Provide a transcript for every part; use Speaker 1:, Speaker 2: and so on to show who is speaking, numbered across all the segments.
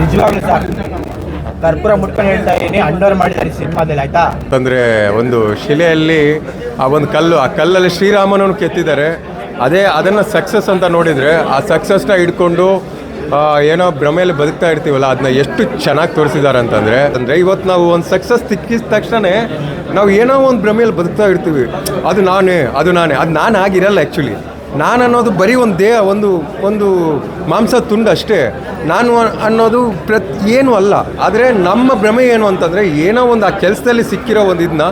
Speaker 1: ನಿಜವಾಗ್ಲೂ ಸರ್ ಹೇಳ್ತಾ ಇದೀನಿ ಅಂಡರ್ ಮಾಡಿದ್ದಾರೆ ಸಿನಿಮಾದಲ್ಲಿ, ಆಯ್ತಾ?
Speaker 2: ಒಂದು ಶಿಲೆಯಲ್ಲಿ ಆ ಒಂದು ಕಲ್ಲು, ಆ ಕಲ್ಲಲ್ಲಿ ಶ್ರೀರಾಮನನ್ನು ಕೆತ್ತಿದ್ದಾರೆ. ಅದೇ ಅದನ್ನು ಸಕ್ಸಸ್ ಅಂತ ನೋಡಿದರೆ, ಆ ಸಕ್ಸಸ್ನ ಹಿಡ್ಕೊಂಡು ಏನೋ ಭ್ರಮೆಯಲ್ಲಿ ಬದುಕ್ತಾ ಇರ್ತೀವಲ್ಲ ಅದನ್ನ ಎಷ್ಟು ಚೆನ್ನಾಗಿ ತೋರಿಸಿದ್ದಾರೆ ಅಂತಂದರೆ, ಅಂದರೆ ಇವತ್ತು ನಾವು ಒಂದು ಸಕ್ಸಸ್ ಸಿಕ್ಕಿದ ತಕ್ಷಣ ನಾವು ಏನೋ ಒಂದು ಭ್ರಮೆಯಲ್ಲಿ ಬದುಕ್ತಾ ಇರ್ತೀವಿ. ಅದು ನಾನೇ ಅದು ನಾನೇ, ಅದು ನಾನು ಆಗಿರಲ್ಲ ಆ್ಯಕ್ಚುಲಿ ನಾನು ಅನ್ನೋದು ಬರೀ ಒಂದು ದೇಹ, ಒಂದು ಒಂದು ಮಾಂಸ ತುಂಡು ಅಷ್ಟೇ. ನಾನು ಅನ್ನೋದು ಪ್ರತ್, ಏನು ಅಲ್ಲ. ಆದರೆ ನಮ್ಮ ಭ್ರಮೆ ಏನು ಅಂತಂದರೆ ಏನೋ ಒಂದು ಆ ಕೆಲಸದಲ್ಲಿ ಸಿಕ್ಕಿರೋ ಒಂದು ಇದನ್ನ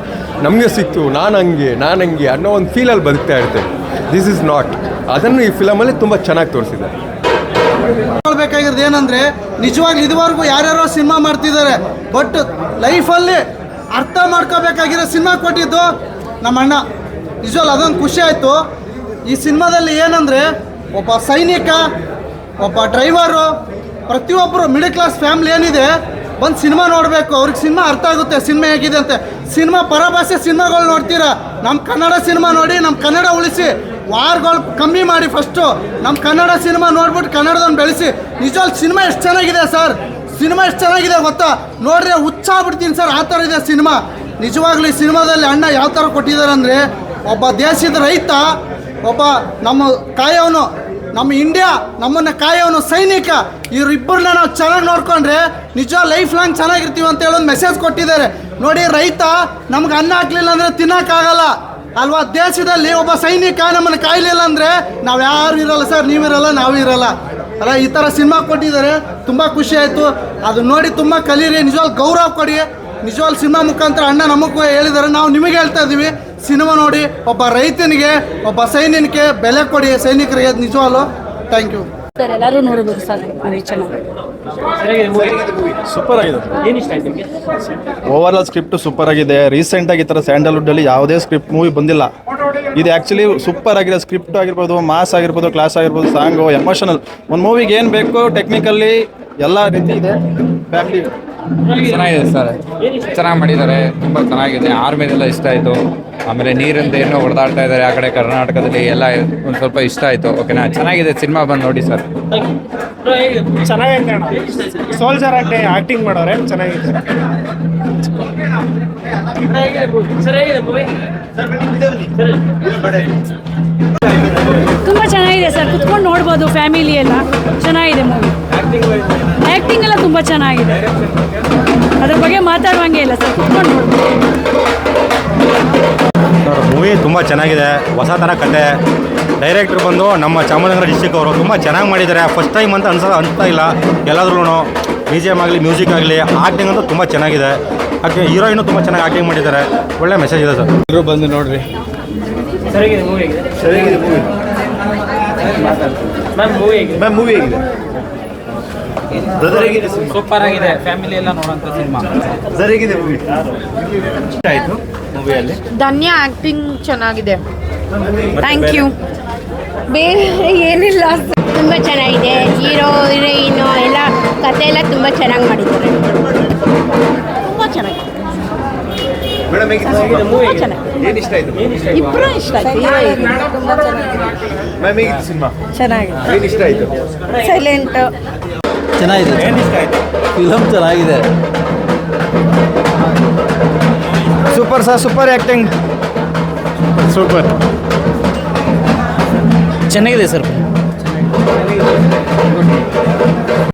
Speaker 2: ನಮಗೆ ಸಿಕ್ತು, ನಾನು ಹಂಗೆ ನಾನು ಹಂಗೆ ಅನ್ನೋ ಒಂದು ಫೀಲಲ್ಲಿ ಬದುಕ್ತಾ ಇರ್ತೇವೆ ದಿಸ್ ಇಸ್ ನಾಟ್ ಅದನ್ನು ಈ ಫಿಲಮಲ್ಲಿ ತುಂಬ ಚೆನ್ನಾಗಿ ತೋರಿಸಿದ್ದಾರೆ.
Speaker 3: ಹೇಳ್ಬೇಕಾಗಿರೋದು ಏನಂದ್ರೆ ನಿಜವಾಗ್ಲೂ ಇದುವರೆಗೂ ಯಾರ್ಯಾರೋ ಸಿನಿಮಾ ಮಾಡ್ತಿದ್ದಾರೆ, ಬಟ್ ಲೈಫಲ್ಲಿ ಅರ್ಥ ಮಾಡ್ಕೋಬೇಕಾಗಿರೋ ಸಿನಿಮಾ ಕೊಟ್ಟಿದ್ದು ನಮ್ಮ ಅಣ್ಣ ನಿಜವಲ್ಲ ಅದೊಂದು ಖುಷಿ ಆಯಿತು. ಈ ಸಿನಿಮಾದಲ್ಲಿ ಏನಂದರೆ ಒಬ್ಬ ಸೈನಿಕ, ಒಬ್ಬ ಡ್ರೈವರು ಪ್ರತಿಯೊಬ್ಬರು ಮಿಡಲ್ ಕ್ಲಾಸ್ ಫ್ಯಾಮ್ಲಿ ಏನಿದೆ, ಬಂದು ಸಿನಿಮಾ ನೋಡಬೇಕು. ಅವ್ರಿಗೆ ಸಿನಿಮಾ ಅರ್ಥ ಆಗುತ್ತೆ, ಸಿನಿಮಾ ಹೇಗಿದೆ ಅಂತ. ಸಿನಿಮಾ ಪರಭಾಷೆ ಸಿನಿಮಾಗಳು ನೋಡ್ತೀರಾ? ನಮ್ಮ ಕನ್ನಡ ಸಿನಿಮಾ ನೋಡಿ ನಮ್ಮ ಕನ್ನಡ ಉಳಿಸಿ. ವಾರ್ಗಳು ಕಮ್ಮಿ ಮಾಡಿ ಫಸ್ಟು ನಮ್ಮ ಕನ್ನಡ ಸಿನಿಮಾ ನೋಡ್ಬಿಟ್ಟು ಕನ್ನಡದವ್ನು ಬೆಳೆಸಿ. ನಿಜವಾಗ್ಲೂ ಸಿನಿಮಾ ಎಷ್ಟು ಚೆನ್ನಾಗಿದೆ ಸರ್? ಸಿನಿಮಾ ಎಷ್ಟು ಚೆನ್ನಾಗಿದೆ ಗೊತ್ತಾ? ನೋಡ್ರೆ ಹುಚ್ಚಾಗ್ಬಿಡ್ತೀನಿ ಸರ್, ಆ ಥರ ಇದೆ ಸಿನಿಮಾ. ನಿಜವಾಗ್ಲೂ ಈ ಸಿನಿಮಾದಲ್ಲಿ ಅಣ್ಣ ಯಾವ ಥರ ಕೊಟ್ಟಿದ್ದಾರೆ ಅಂದರೆ, ಒಬ್ಬ ದೇಶದ ರೈತ ಒಬ್ಬ ನಮ್ಮ ಕಾಯೋನು, ನಮ್ಮ ಇಂಡಿಯಾ ನಮ್ಮನ್ನ ಕಾಯೋನು ಸೈನಿಕ. ಇವರಿಬ್ಬರನ್ನ ನಾವು ಚೆನ್ನಾಗಿ ನೋಡ್ಕೊಂಡ್ರೆ ನಿಜ ಲೈಫ್ ಲಾಂಗ್ ಚೆನ್ನಾಗಿರ್ತೀವಿ ಅಂತ ಹೇಳೋದು ಮೆಸೇಜ್ ಕೊಟ್ಟಿದ್ದಾರೆ. ನೋಡಿ ರೈತ ನಮ್ಗೆ ಅನ್ನ ಹಾಕ್ಲಿಲ್ಲ ಅಂದರೆ ತಿನ್ನೋಕ್ಕಾಗಲ್ಲ. ಅಲ್ವಾ? ದೇಶದಲ್ಲಿ ಒಬ್ಬ ಸೈನಿಕ ನಮ್ಮನ್ನು ಕಾಯ್ಲಿಲ್ಲ ಅಂದರೆ ನಾವು ಯಾರು ಇರಲ್ಲ ಸರ್ ನೀವಿರಲ್ಲ ನಾವು ಇರಲ್ಲ. ಅಲ್ಲ, ಈ ಥರ ಸಿನಿಮಾ ಕೊಟ್ಟಿದ್ದಾರೆ. ತುಂಬ ಖುಷಿ ಆಯಿತು. ಅದು ನೋಡಿ ತುಂಬ ಕಲೀರಿ. ನಿಜವಾಗ್ ಗೌರವ ಕೊಡಿ. ನಿಜವಾಗ್ ಸಿನಿಮಾ ಮುಖಾಂತರ ಅಣ್ಣ ನಮಗೂ ಹೇಳಿದ್ದಾರೆ. ನಾವು ನಿಮಗೆ ಹೇಳ್ತಾ ಇದ್ದೀವಿ ಸಿನಿಮಾ ನೋಡಿ ಒಬ್ಬ ರೈತನಿಗೆ ಒಬ್ಬ ಸೈನಿಕನಿಗೆ ಬೆಲೆ ಕೊಡಿ ಸೈನಿಕರಿಗೆ ನಿಜವಾಗ್ಲು ಥ್ಯಾಂಕ್ ಯು
Speaker 4: ಸರ್ ಎಲ್ಲರೂ ನೋಡಬೇಕು ಸರ್ ಚೆನ್ನಾಗಿ.
Speaker 5: ಸೂಪರ್ ಆಗಿದೆ. ಓವರ್ ಆಲ್ ಸ್ಕ್ರಿಪ್ಟ್ ಸೂಪರ್ ಆಗಿದೆ. ರೀಸೆಂಟ್ ಆಗಿ ಈ ಥರ ಸ್ಯಾಂಡಲ್ವುಡ್ ಅಲ್ಲಿ ಯಾವುದೇ ಸ್ಕ್ರಿಪ್ಟ್ ಮೂವಿ ಬಂದಿಲ್ಲ. ಇದು ಆ್ಯಕ್ಚುಲಿ ಸೂಪರ್ ಆಗಿರೋ ಸ್ಕ್ರಿಪ್ಟ್ ಆಗಿರ್ಬೋದು ಮಾಸ್ ಆಗಿರ್ಬೋದು ಕ್ಲಾಸ್ ಆಗಿರ್ಬೋದು ಸಾಂಗು ಎಮೋಷನಲ್ ಒಂದು ಮೂವಿಗೆ ಏನು ಬೇಕು ಟೆಕ್ನಿಕಲ್ಲಿ ಎಲ್ಲ ರೀತಿ ಇದೆ. ಫ್ಯಾಮಿಲಿ
Speaker 6: ಚೆನ್ನಾಗಿದೆ ಸರ್. ಚೆನ್ನಾಗಿ ಮಾಡಿದ್ದಾರೆ. ತುಂಬ ಚೆನ್ನಾಗಿದೆ. ಆರ್ಮಿದೆಲ್ಲ ಇಷ್ಟ ಆಯಿತು. ಆಮೇಲೆ ನೀರಿಂದ ಏನೋ ಹೊಡೆದಾಡ್ತಾ ಇದ್ದಾರೆ ಆ ಕಡೆ ಕರ್ನಾಟಕದಲ್ಲಿ. ಎಲ್ಲ ಒಂದು ಸ್ವಲ್ಪ ಇಷ್ಟ ಆಯಿತು. ಓಕೆನಾ ಚೆನ್ನಾಗಿದೆ ಸಿನಿಮಾ ಬಂದು ನೋಡಿ ಸರ್.
Speaker 7: ಚೆನ್ನಾಗೈತೆ ಸೋಲ್ಜರ್ ಆಗಿ ಆಕ್ಟಿಂಗ್ ಮಾಡೋರೆ. ಚೆನ್ನಾಗಿದೆ.
Speaker 4: ತುಂಬ ಚೆನ್ನಾಗಿದೆ ಸರ್. ಕುತ್ಕೊಂಡು ನೋಡ್ಬೋದು ಫ್ಯಾಮಿಲಿ ಎಲ್ಲ. ಚೆನ್ನಾಗಿದೆ ಮೂವಿ ಆ್ಯಕ್ಟಿಂಗ್ ಎಲ್ಲ ತುಂಬ ಚೆನ್ನಾಗಿದೆ. ಅದ್ರ ಬಗ್ಗೆ ಮಾತಾಡುವಂಗೆ ಇಲ್ಲ ಸರ್ ಕುತ್ಕೊಂಡು ನೋಡ್ಬೋದು
Speaker 8: ಮೂವಿ ತುಂಬ ಚೆನ್ನಾಗಿದೆ. ಹೊಸ ಥರ ಕತೆ. ಡೈರೆಕ್ಟ್ರ್ ಬಂದು ನಮ್ಮ ಚಾಮರಾಜನಗರ ಡಿಸ್ಟಿಕ್ ಅವರು ತುಂಬ ಚೆನ್ನಾಗಿ ಮಾಡಿದ್ದಾರೆ. ಫಸ್ಟ್ ಟೈಮ್ ಅಂತ ಅನ್ಸೋದು ಅನ್ಸ್ತಾ ಇಲ್ಲ. ಎಲ್ಲಾದ್ರೂ ಬಿ ಜಿ ಎಂ ಆಗಲಿ ಮ್ಯೂಸಿಕ್ ಆಗಲಿ ಆ್ಯಕ್ಟಿಂಗ್ ಅಂತೂ ತುಂಬ ಚೆನ್ನಾಗಿದೆ. ಆಕೆ ಹೀರೋಯಿನು ತುಂಬ ಚೆನ್ನಾಗಿ ಆ್ಯಕ್ಟಿಂಗ್ ಮಾಡಿದ್ದಾರೆ. ಒಳ್ಳೆ ಮೆಸೇಜ್ ಇದೆ ಸರ್.
Speaker 5: ಎಲ್ಲರೂ ಬಂದು ನೋಡ್ರಿ.
Speaker 7: ಮ್ಯಾಮ್ ಮೂವಿ ಹೇಗಿದೆ? ಬ್ರದರ್ ಹೇಗಿದೆ
Speaker 6: ಸೂಪರ್ ಆಗಿದೆ. ಫ್ಯಾಮಿಲಿ ಎಲ್ಲ ನೋಡೋಂಥ ಸಿನಿಮಾ.
Speaker 7: ಬ್ರದರ್ ಹೇಗಿದೆ ಮೂವಿ ಇಷ್ಟ ಆಯ್ತು ಮೂವಿಯಲ್ಲಿ
Speaker 9: ಧನ್ಯ ಆಕ್ಟಿಂಗ್ ಚೆನ್ನಾಗಿದೆ. ಥ್ಯಾಂಕ್ ಯು ಬೇರೆ ಏನಿಲ್ಲ. ತುಂಬ ಚೆನ್ನಾಗಿದೆ. ಹೀರೋ ಹೀರೋಯಿನು ಎಲ್ಲ ಕತೆ ಎಲ್ಲ ತುಂಬ ಚೆನ್ನಾಗಿ ಮಾಡಿದ್ದಾರೆ. ತುಂಬ ಚೆನ್ನಾಗಿದೆ.
Speaker 7: ಏನು ಇಷ್ಟ ಆಯ್ತು?
Speaker 9: ಚೆನ್ನಾಗಿದೆ
Speaker 7: ಸಿನಿಮಾ?
Speaker 9: ಚೆನ್ನಾಗಿದೆ.
Speaker 7: ಏನು ಇಷ್ಟ ಆಯ್ತು?
Speaker 9: ಸೈಲೆಂಟ್
Speaker 5: ಚೆನ್ನಾಗಿದೆ. ಫಿಲಮ್ ಚೆನ್ನಾಗಿದೆ.
Speaker 1: Super sir super acting
Speaker 5: super
Speaker 1: ಚೆನ್ನಾಗಿದೆ ಸರ್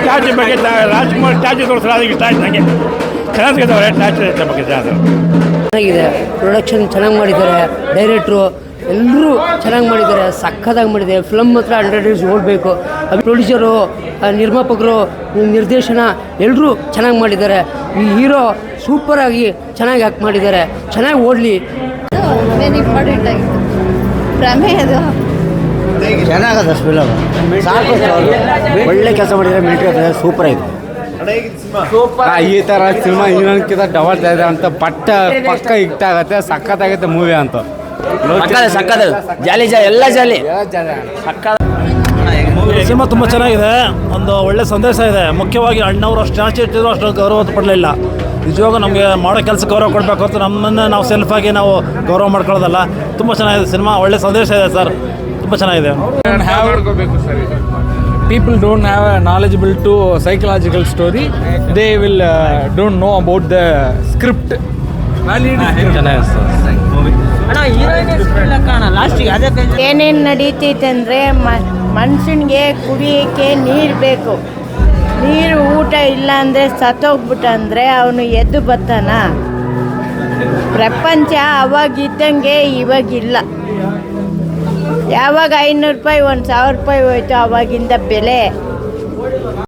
Speaker 7: ಸ್ಟ್ಯಾಚು ಬಗ್ಗೆ ರಾಜ್ಕುಮಾರ್ ಸ್ಟ್ಯಾಚು ತೋರಿಸ್ರೆ ಅದಕ್ಕೆ ಇಷ್ಟ ಆಯ್ತು ನನಗೆ ಚೆನ್ನಾಗಿದ್ದವ್ರೆ ಸ್ಟ್ಯಾಚು ಬಗ್ಗೆ ಚೆನ್ನಾಗಿ
Speaker 10: ಚೆನ್ನಾಗಿದೆ. ಪ್ರೊಡಕ್ಷನ್ ಚೆನ್ನಾಗಿ ಮಾಡಿದ್ದಾರೆ. ಡೈರೆಕ್ಟ್ರು ಎಲ್ಲರೂ ಚೆನ್ನಾಗಿ ಮಾಡಿದ್ದಾರೆ ಸಖತ್ತಾಗಿ ಮಾಡಿದ್ದಾರೆ. ಫಿಲಮ್ ಮಾತ್ರ ಹಂಡ್ರೆಡ್ ಡೇಸ್ ಓಡಬೇಕು ಅದು ಪ್ರೊಡ್ಯೂಸರು ನಿರ್ಮಾಪಕರು ನಿರ್ದೇಶನ ಎಲ್ಲರೂ ಚೆನ್ನಾಗಿ ಮಾಡಿದ್ದಾರೆ. ಈ ಹೀರೋ ಸೂಪರಾಗಿ ಚೆನ್ನಾಗಿ ಆ್ಯಕ್ಟ್ ಮಾಡಿದ್ದಾರೆ. ಚೆನ್ನಾಗಿ ಓಡಲಿ
Speaker 9: ಇಂಪಾರ್ಟೆಂಟ್ ಆಗಿತ್ತು ಪ್ರಮೇಯದು
Speaker 8: ಚೆನ್ನಾಗದ ಫಿಲಮ್ ಸಾಕು ಒಳ್ಳೆ ಕೆಲಸ ಮಾಡಿದರೆ ಮಿಲಿಟರಿ ಸೂಪರ್
Speaker 7: ಆಯಿತು
Speaker 6: ಈ ಥರ ಸಿನಿಮಾ ಇನ್ನೊಂದಕ್ಕಿಂತ ಡಬಲ್ ಇದೆ ಅಂತ ಪಟ್ಟ ಪಕ್ಕ ಇಟ್ಟಾಗತ್ತೆ ಆಗುತ್ತೆ ಸಖತ್ತಾಗುತ್ತೆ ಮೂವಿ ಅಂತ.
Speaker 10: ಸಕ್ಕದ ಜಾಲಿ ಜಾಲಿ ಎಲ್ಲ ಜಾಲಿ.
Speaker 7: ಸಿನಿಮಾ ತುಂಬ ಚೆನ್ನಾಗಿದೆ. ಒಂದು ಒಳ್ಳೆ ಸಂದೇಶ ಇದೆ. ಮುಖ್ಯವಾಗಿ ಅಣ್ಣವರು ಅಷ್ಟು ಜಾಸ್ತಿ ಇಟ್ಟಿದ್ರು ಅಷ್ಟು ಗೌರವ ಪಡಲಿಲ್ಲ. ನಿಜವಾಗ ನಮಗೆ ಮಾಡೋ ಕೆಲಸ ಗೌರವ ಕೊಡಬೇಕು ಅಂತ ನಮ್ಮನ್ನು ನಾವು ಸೆಲ್ಫಾಗಿ ನಾವು ಗೌರವ ಮಾಡ್ಕೊಳ್ಳೋದಲ್ಲ. ತುಂಬ ಚೆನ್ನಾಗಿದೆ ಸಿನಿಮಾ. ಒಳ್ಳೆ ಸಂದೇಶ ಇದೆ ಸರ್. ತುಂಬ ಚೆನ್ನಾಗಿದೆ.
Speaker 6: People
Speaker 11: don't have a knowledgeable to psychological story they will don't know about the script ಚೆನ್ನಾಗಿದೆ ಸರ್.
Speaker 9: ಏನೇನು ನಡೀತೈತಂದರೆ ಮನುಷ್ಯನಿಗೆ ಕುಡಿಯೋಕ್ಕೆ ನೀರು ಬೇಕು. ನೀರು ಊಟ ಇಲ್ಲ ಅಂದರೆ ಸತ್ತೋಗ್ಬಿಟ್ಟಂದ್ರೆ ಅವನು ಎದ್ದು ಬರ್ತಾನ ಪ್ರಪಂಚ ಅವಾಗಿದ್ದಂಗೆ ಇವಾಗಿಲ್ಲ. ಯಾವಾಗ ಐನೂರು ರೂಪಾಯಿ, ಒಂದು ಸಾವಿರ ರೂಪಾಯಿ ಹೋಯ್ತು ಅವಾಗಿಂದ ಬೆಲೆ.